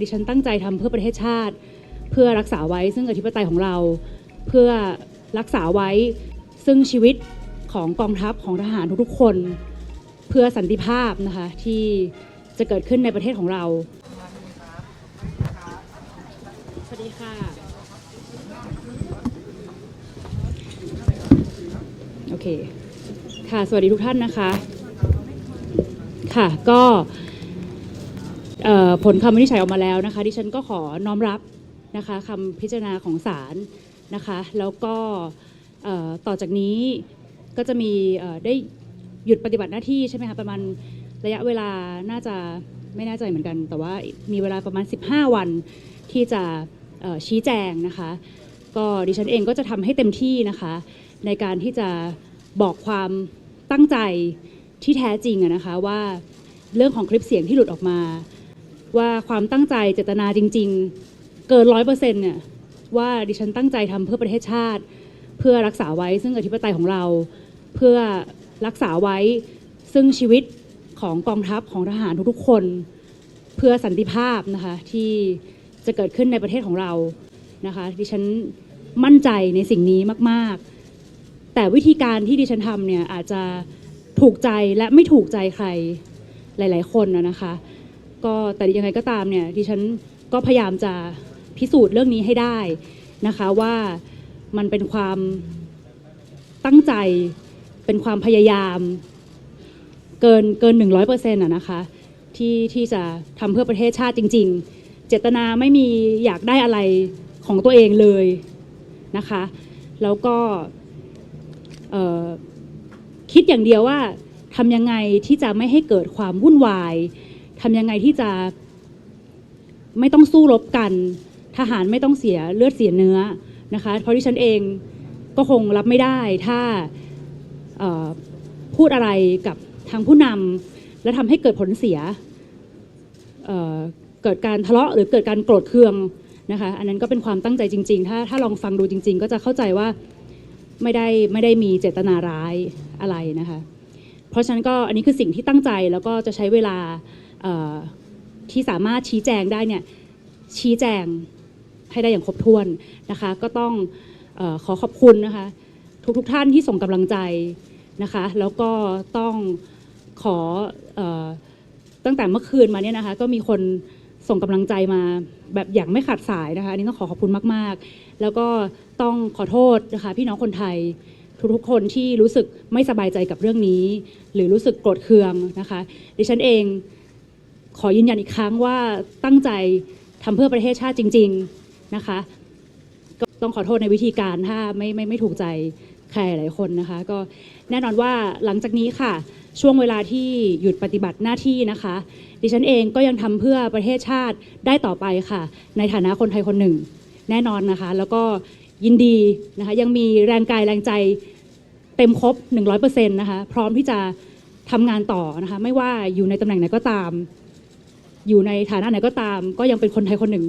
ดิฉันตั้งใจทำเพื่อประเทศชาติ เพื่อรักษาไว้ซึ่งอธิปไตยของเรา เพื่อรักษาไว้ซึ่งชีวิตของกองทัพของทหารทุกๆคน เพื่อสันติภาพนะคะที่จะเกิดขึ้นในประเทศของเรา สวัสดีค่ะ โอเค ค่ะ สวัสดีทุกท่านนะคะ ค่ะ ก็ ผลคำวินิจฉัยออกมาแล้วนะคะ ดิฉันก็ขอน้อมรับนะคะคำพิจารณาของศาลนะคะ แล้วก็ต่อจากนี้ก็จะมีได้หยุดปฏิบัติหน้าที่ใช่ไหมคะประมาณระยะเวลาน่าจะไม่แน่ใจเหมือนกัน แต่ว่ามีเวลาประมาณ 15 วันที่จะชี้แจงนะคะ ก็ดิฉันเองก็จะทำให้เต็มที่นะคะ ในการที่จะบอกความตั้งใจที่แท้จริงนะคะว่าเรื่องของคลิปเสียงที่หลุดออกมา ว่าความตั้งใจเจตนาจริง ๆ เกินร้อยเปอร์เซ็นต์เนี่ยว่าดิฉันตั้งใจทำเพื่อประเทศชาติ เพื่อรักษาไว้ซึ่งอธิปไตยของเรา เพื่อรักษาไว้ซึ่งชีวิตของกองทัพของทหารทุกๆคน เพื่อสันติภาพนะคะที่จะเกิดขึ้นในประเทศของเรานะคะดิฉันมั่นใจในสิ่งนี้มากๆ แต่วิธีการที่ดิฉันทำเนี่ยอาจจะถูกใจและไม่ถูกใจใครหลาย ๆ คนนะคะ ก็แต่ยังไงก็ตามเนี่ยดิฉันก็พยายามจะพิสูจน์เรื่องนี้ให้ได้นะคะว่ามันเป็นความตั้งใจเป็นความพยายาม เกินเกิน 100%อร์เซ็นต์ะนะคะที่ที่จะทำเพื่อประเทศชาติจริง ๆ เจตนาไม่มีอยากได้อะไรของตัวเองเลยนะคะ แล้วก็คิดอย่างเดียวว่าทำยังไงที่จะไม่ให้เกิดความวุ่นวาย ทำยังไงที่จะไม่ต้องสู้รบกัน ทหารไม่ต้องเสียเลือดเสียเนื้อนะคะ เพราะที่ฉันเองก็คงรับไม่ได้ถ้าพูดอะไรกับทางผู้นำและทำให้เกิดผลเสียเเกิดการทะเลาะหรือเกิดการโกรธเคืองนะคะ อันนั้นก็เป็นความตั้งใจจริง ๆ ถ้าถ้าลองฟังดูจริง ๆ ก็จะเข้าใจว่าไม่ได้ไม่ได้มีเจตนาร้ายอะไรนะคะ เพราะฉะนั้นก็อันนี้คือสิ่งที่ตั้งใจแล้วก็จะใช้เวลา ที่สามารถชี้แจงได้เนี่ยชี้แจงให้ได้อย่างครบถ้วนนะคะ ก็ต้องอขอขอบคุณนะคะ ทุกๆทท่านที่ส่งกำลังใจนะคะ แล้วก็ต้องขอเออตั้งแต่เมื่อคืนมาเนี่ยนะคะ ก็มีคนส่งกำลังใจมาแบบอย่างไม่ขาดสายนะคะอันนี้ต้องขอขอบคุณมาก ๆ แล้วก็ต้องขอโทษนะคะพี่น้องคนไทยทุกๆคนที่รู้สึกไม่สบายใจกับเรื่องนี้ หรือรู้สึกโกรธเคืองนะคะ ดิฉันเอง ขอยืนยันอีกครั้งว่าตั้งใจทำเพื่อประเทศชาติจริง ๆนะคะ ก็ต้องขอโทษในวิธีการถ้าไม่ไม่ไม่ถูกใจใครหลายคนนะคะ ก็แน่นอนว่าหลังจากนี้ค่ะ ช่วงเวลาที่หยุดปฏิบัติหน้าที่นะคะ ดิฉันเองก็ยังทำเพื่อประเทศชาติได้ต่อไปค่ะ ในฐานะคนไทยคนหนึ่ง แน่นอนนะคะ แล้วก็ยินดีนะคะยังมีแรงกายแรงใจเต็มครบ 100%นะคะ พร้อมที่จะทำงานต่อนะคะ ไม่ว่าอยู่ในตำแหน่งไหนก็ตาม อยู่ในฐานะไหนก็ตาม ก็ยังเป็นคนไทยคนหนึ่ง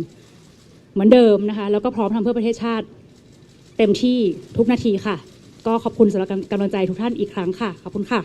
เหมือนเดิมนะคะ แล้วก็พร้อมทำเพื่อประเทศชาติ เต็มที่ทุกนาทีค่ะ ก็ขอบคุณสำหรับกำลังใจทุกท่านอีกครั้งค่ะ ขอบคุณค่ะ